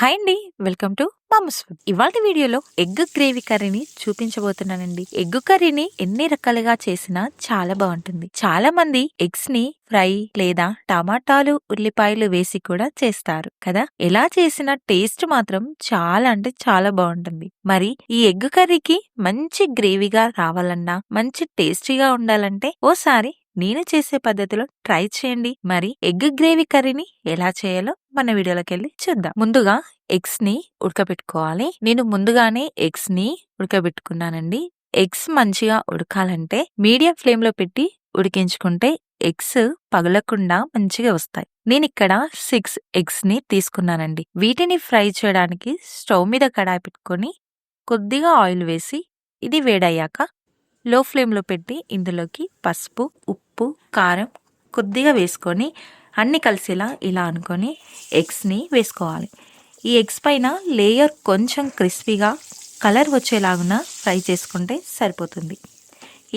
Hi అండి. Welcome to Mama's Food. ఇవాళ వీడియోలో ఎగ్ గ్రేవీ కర్రీని చూపించబోతున్నానండి. ఎగ్ కర్రీని ఎన్ని రకాలుగా చేసినా చాలా బాగుంటుంది. చాలా మంది ఎగ్స్ని ఫ్రై లేదా టమాటాలు ఉల్లిపాయలు వేసి కూడా చేస్తారు కదా. ఎలా చేసిన టేస్ట్ మాత్రం చాలా అంటే చాలా బాగుంటుంది. మరి ఈ ఎగ్ కర్రీకి మంచి గ్రేవీగా రావాలన్నా మంచి టేస్టీగా ఉండాలంటే ఓసారి నేను చేసే పద్ధతిలో ట్రై చేయండి. మరి ఎగ్ గ్రేవీ కర్రీని ఎలా చేయాలో మన వీడియోలోకి వెళ్ళి చూద్దాం. ముందుగా ఎగ్స్ని ఉడకబెట్టుకోవాలి. నేను ముందుగానే ఎగ్స్ని ఉడకబెట్టుకున్నానండి. ఎగ్స్ మంచిగా ఉడకాలంటే మీడియం ఫ్లేమ్లో పెట్టి ఉడికించుకుంటే ఎగ్స్ పగలకుండా మంచిగా వస్తాయి. నేను ఇక్కడ సిక్స్ ఎగ్స్ని తీసుకున్నానండి. వీటిని ఫ్రై చేయడానికి స్టవ్ మీద కడాయి పెట్టుకొని కొద్దిగా ఆయిల్ వేసి ఇది వేడయ్యాక లో ఫ్లేమ్లో పెట్టి ఇందులోకి పసుపు ఉప్పు కారం కొద్దిగా వేసుకొని అన్ని కలిసేలా ఇలా అనుకొని ఎగ్స్ని వేసుకోవాలి. ఈ ఎగ్స్ పైన లేయర్ కొంచెం క్రిస్పీగా కలర్ వచ్చేలాగున ఫ్రై చేసుకుంటే సరిపోతుంది.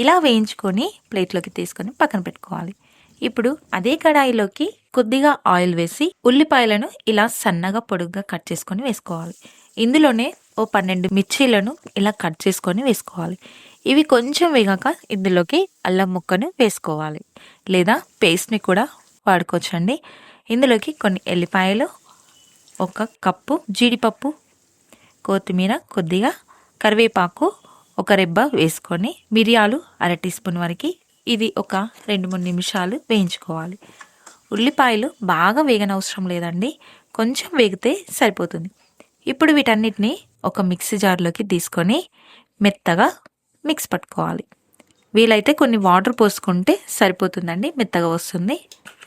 ఇలా వేయించుకొని ప్లేట్లోకి తీసుకొని పక్కన పెట్టుకోవాలి. ఇప్పుడు అదే కడాయిలోకి కొద్దిగా ఆయిల్ వేసి ఉల్లిపాయలను ఇలా సన్నగా పొడుగ్గా కట్ చేసుకొని వేసుకోవాలి. ఇందులోనే ఓ పన్నెండు మిర్చీలను ఇలా కట్ చేసుకొని వేసుకోవాలి. ఇవి కొంచెం వేగాక ఇందులోకి అల్లం ముక్కను వేసుకోవాలి. లేదా పేస్ట్ని కూడా వాడుకోవచ్చండి. ఇందులోకి కొన్ని ఎల్లిపాయలు ఒక కప్పు జీడిపప్పు కొత్తిమీర కొద్దిగా కరివేపాకు ఒక రెబ్బ వేసుకొని మిరియాలు అర టీ స్పూన్ వరకు ఇది ఒక రెండు మూడు నిమిషాలు వేయించుకోవాలి. ఉల్లిపాయలు బాగా వేగనవసరం లేదండి. కొంచెం వేగితే సరిపోతుంది. ఇప్పుడు వీటన్నిటిని ఒక మిక్సీ జార్లోకి తీసుకొని మెత్తగా మిక్స్ పట్టుకోవాలి. వీలైతే కొన్ని వాటర్ పోసుకుంటే సరిపోతుందండి మెత్తగా వస్తుంది.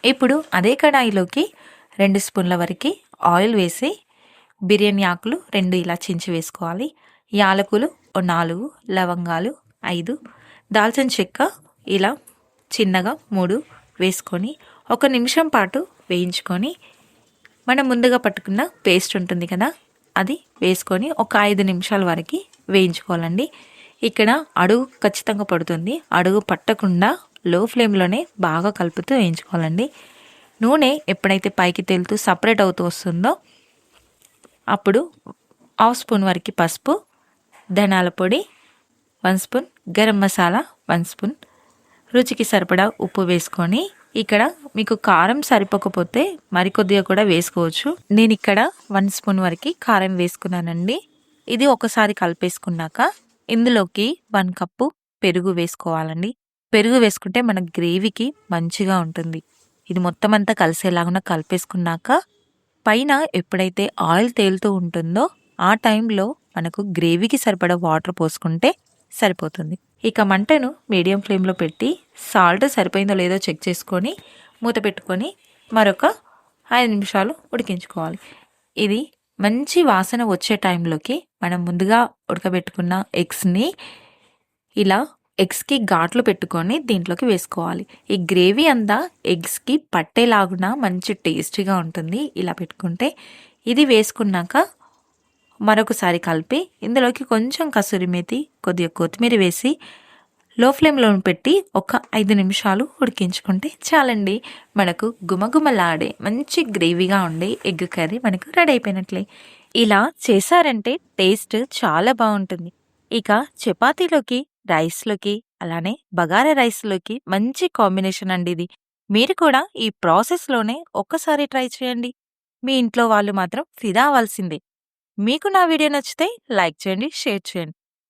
ఇప్పుడు అదే కడాయిలోకి రెండు స్పూన్ల వరకు ఆయిల్ వేసి బిర్యానీ ఆకులు రెండు ఇలా చించి వేసుకోవాలి. యాలకులు ఓ నాలుగు లవంగాలు ఐదు దాల్చిన చెక్క ఇలా చిన్నగా మూడు వేసుకొని ఒక నిమిషం పాటు వేయించుకొని మనం ముందుగా పట్టుకున్న పేస్ట్ ఉంటుంది కదా అది వేసుకొని ఒక ఐదు నిమిషాల వరకు వేయించుకోవాలండి. ఇక్కడ అడుగు ఖచ్చితంగా పడుతుంది. అడుగు పట్టకుండా లో ఫ్లేమ్లోనే బాగా కలుపుతూ వేయించుకోవాలండి. నూనె ఎప్పుడైతే పైకి తేలుతూ సపరేట్ అవుతూ వస్తుందో అప్పుడు హాఫ్ స్పూన్ వరకు పసుపు ధనాల పొడి one spoon garam masala one spoon రుచికి సరిపడా ఉప్పు వేసుకొని ఇక్కడ మీకు కారం సరిపోకపోతే మరికొద్దిగా కూడా వేసుకోవచ్చు. నేను ఇక్కడ వన్ స్పూన్ వరకు కారం వేసుకున్నానండి. ఇది ఒకసారి కలిపేసుకున్నాక ఇందులోకి వన్ కప్పు పెరుగు వేసుకోవాలండి. పెరుగు వేసుకుంటే మన గ్రేవీకి మంచిగా ఉంటుంది. ఇది మొత్తం అంతా కలిసేలాగా కలిపేసుకున్నాక పైన ఎప్పుడైతే ఆయిల్ తేలుతూ ఉంటుందో ఆ టైంలో మనకు గ్రేవీకి సరిపడా వాటర్ పోసుకుంటే సరిపోతుంది. ఇక మంటను మీడియం ఫ్లేమ్లో పెట్టి సాల్ట్ సరిపోయిందో లేదో చెక్ చేసుకొని మూత పెట్టుకొని మరొక ఐదు నిమిషాలు ఉడికించుకోవాలి. ఇది మంచి వాసన వచ్చే టైంలోకి మనం ముందుగా ఉడకబెట్టుకున్న ఎగ్స్ని ఇలా ఎగ్స్కి ఘాట్లు పెట్టుకొని దీంట్లోకి వేసుకోవాలి. ఈ గ్రేవీ అంతా ఎగ్స్కి పట్టేలాగున మంచి టేస్టీగా ఉంటుంది. ఇలా పెట్టుకుంటే ఇది వేసుకున్నాక మరొకసారి కలిపి ఇందులోకి కొంచెం కసూరి మేతి కొద్దిగా కొత్తిమీర వేసి లో ఫ్లేమ్లో పెట్టి ఒక ఐదు నిమిషాలు ఉడికించుకుంటే చాలండి. మనకు గుమగుమలాడే మంచి గ్రేవీగా ఉండే ఎగ్ కర్రీ మనకు రెడీ అయిపోయినట్లే. ఇలా చేశారంటే టేస్ట్ చాలా బాగుంటుంది. ఇక చపాతీలోకి రైస్లోకి అలానే బగారా రైస్లోకి మంచి కాంబినేషన్ అండి ఇది. మీరు కూడా ఈ ప్రాసెస్లోనే ఒక్కసారి ట్రై చేయండి. మీ ఇంట్లో వాళ్ళు మాత్రం ఫిదా అవ్వాల్సిందే. మీకు నా వీడియో నచ్చితే లైక్ చేయండి షేర్ చేయండి.